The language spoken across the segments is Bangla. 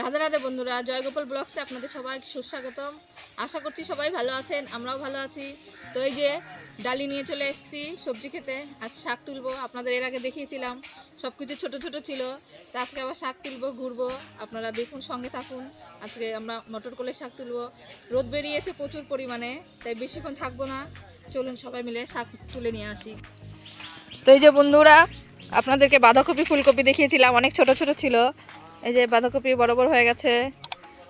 রাধে রাধে বন্ধুরা, জয়গোপাল ব্লগসে আপনাদের সবাই সুস্বাগতম। আশা করছি সবাই ভালো আছেন, আমরাও ভালো আছি। তো এই যে ডালি নিয়ে চলে এসেছি সবজি খেতে, আজ শাক তুলবো, আপনাদের এর আগে দেখিয়েছিলাম সব কিছু ছোটো ছোটো ছিল। তো আজকে আবার শাক তুলবো, ঘুরবো, আপনারা দেখুন, সঙ্গে থাকুন। আজকে আমরা মটর কলের শাক তুলবো। রোদ বেরিয়েছে প্রচুর পরিমাণে, তাই বেশিক্ষণ থাকব না। চলুন সবাই মিলে শাক তুলে নিয়ে আসি। তো এই যে বন্ধুরা, আপনাদেরকে বাঁধাকপি, ফুলকপি দেখিয়েছিলাম, অনেক ছোট ছোট ছিল। এই যে বাঁধাকপি বড় বড় হয়ে গেছে,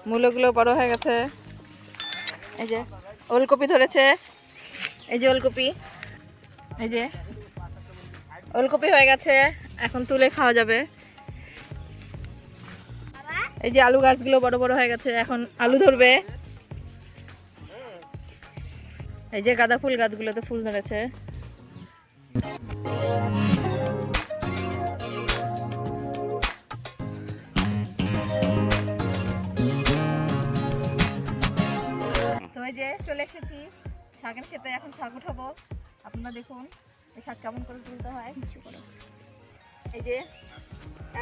মূলগুলো বড় হয়ে গেছে। এই যে ওলকপি ধরেছে, এই যে ওলকপি, এই যে ওলকপি হয়ে গেছে, এখন তুলে খাওয়া যাবে। এই যে আলু গাছগুলো বড় বড় হয়ে গেছে, এখন আলু ধরবে। এই যে গাঁদা ফুল গাছগুলোতে ফুল ধরেছে। যে চলে এসেছি শাকের খেতে এখন শাক উঠাবো। আপনারা দেখুন এই শাক কেমন করে তুলতে হয়। কিছু করে। এই যে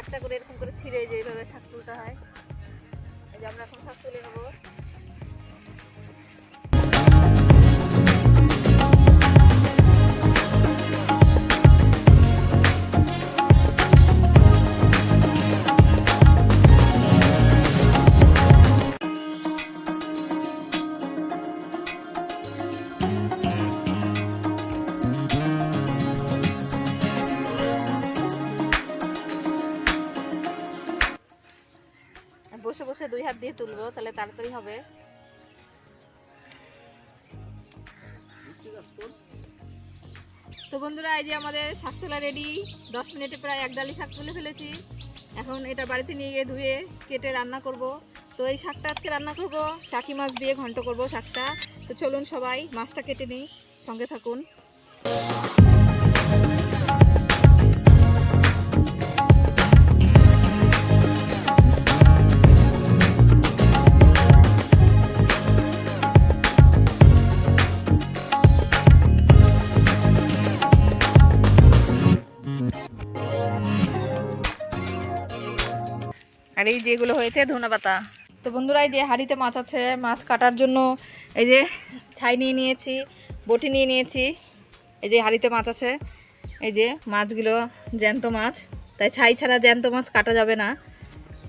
একটা করে এরকম করে ছিঁড়ে যে এইভাবে শাক তুলতে হয়। এই যে আমরা এখন শাক তুলে নেব। বসে বসে দুই হাত দিয়ে তুলবো, তাহলে তাড়াতাড়ি হবে। তো বন্ধুরা, এই যে আমাদের শাক তোলা রেডি। দশ মিনিটে প্রায় এক ডালি শাক তুলে ফেলেছি। এখন এটা বাড়িতে নিয়ে গিয়ে ধুয়ে কেটে রান্না করব। তো এই শাকটা আজকে রান্না করব। টাকি মাছ দিয়ে ঘন্ট করব শাকটা। তো চলুন সবাই, মাছটা কেটে নিই। সঙ্গে থাকুন। আর এই যেগুলো হয়েছে ধনে পাতা। তো বন্ধুরা, এই যে হাঁড়িতে মাছ আছে, মাছ কাটার জন্য এই যে ছাই নিয়ে নিয়েছি, বটি নিয়ে নিয়েছি, এই যে হাঁড়িতে মাছ আছে, এই যে মাছগুলো জ্যান্ত মাছ। তাই ছাই ছাড়া জ্যান্ত মাছ কাটা যাবে না।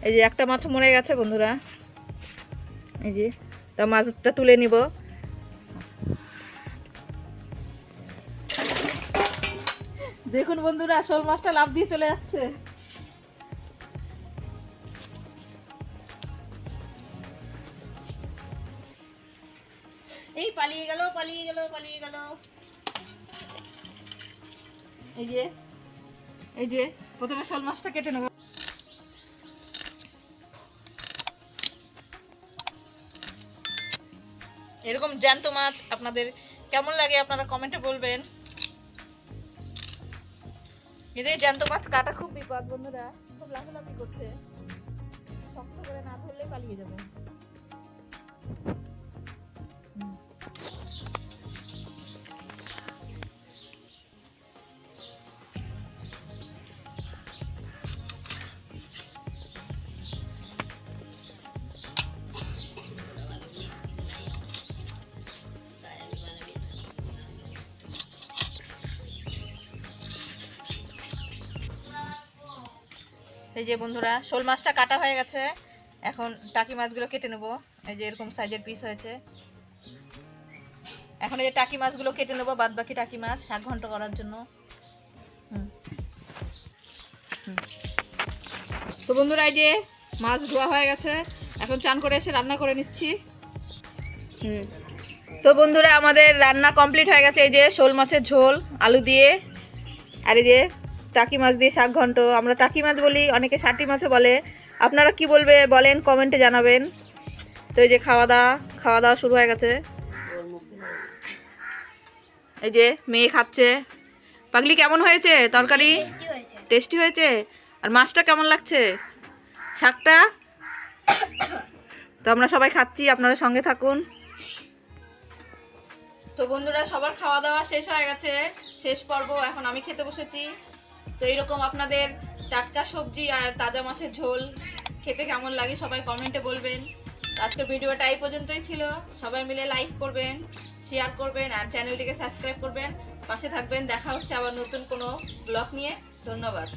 এই যে একটা মাছ মরে গেছে বন্ধুরা। এই যে, তা মাছটা তুলে নিব। দেখুন বন্ধুরা, শোল মাছটা লাভ দিয়ে চলে যাচ্ছে। এই পালিয়ে গেল পালিয়ে গেল পালিয়ে গেল। এই যে এই যে, প্রথমে শোল মাছটা কেটে নেব। এরকম জ্যান্ত মাছ আপনাদের কেমন লাগে আপনারা কমেন্টে বলবেন। এদের জ্যান্ত মাছ কাটা খুব বিপদ, বন্ধুরা। খুব লাফালাফি করছে। শক্ত করে না ধরলে পালিয়ে যাবে। এই যে বন্ধুরা, শোল মাছটা কাটা হয়ে গেছে। এখন টাকি মাছগুলো কেটে নেব। এই যে এরকম সাইজের পিস হয়েছে। এখন এই যে টাকি মাছগুলো কেটে নেব বাদ বাকি টাকি মাছ শাক ঘন্ট করার জন্য। তো বন্ধুরা, এই যে মাছ ধোয়া হয়ে গেছে। এখন চান করে এসে রান্না করে নিচ্ছি। হুম। তো বন্ধুরা, আমাদের রান্না কমপ্লিট হয়ে গেছে। এই যে শোল মাছের ঝোল, আলু দিয়ে। আর এই যে টাকি মাছ দিয়ে শাক ঘন্ট আমরা টাকি মাছ বলি অনেকে ষাটি মাছও বলে। আপনারা কি বলবে বলেন কমেন্টে জানাবেন। তো এই যে খাওয়া দাওয়া খাওয়া দাওয়া শুরু হয়ে গেছে। এই যে মেয়ে খাচ্ছে। পাগলি কেমন হয়েছে? তরকারি? টেস্টি হয়েছে? আর মাছটা কেমন লাগছে? শাকটা? তো আমরা সবাই খাচ্ছি আপনারা সঙ্গে থাকুন। তো বন্ধুরা সবার খাওয়া দাওয়া শেষ হয়ে গেছে। শেষ পর্ব এখন আমি খেতে বসেছি। তো এরকম আপনাদের টাটকা সবজি আর তাজা মাছের ঝোল খেতে কেমন লাগে সবাই কমেন্টে বলবেন। আজকের ভিডিওটা এই পর্যন্তই ছিল। সবাই মিলে লাইক করবেন শেয়ার করবেন আর চ্যানেলটিকে সাবস্ক্রাইব করবেন। পাশে থাকবেন, দেখা হচ্ছে আবার নতুন কোনো ব্লগ নিয়ে। ধন্যবাদ।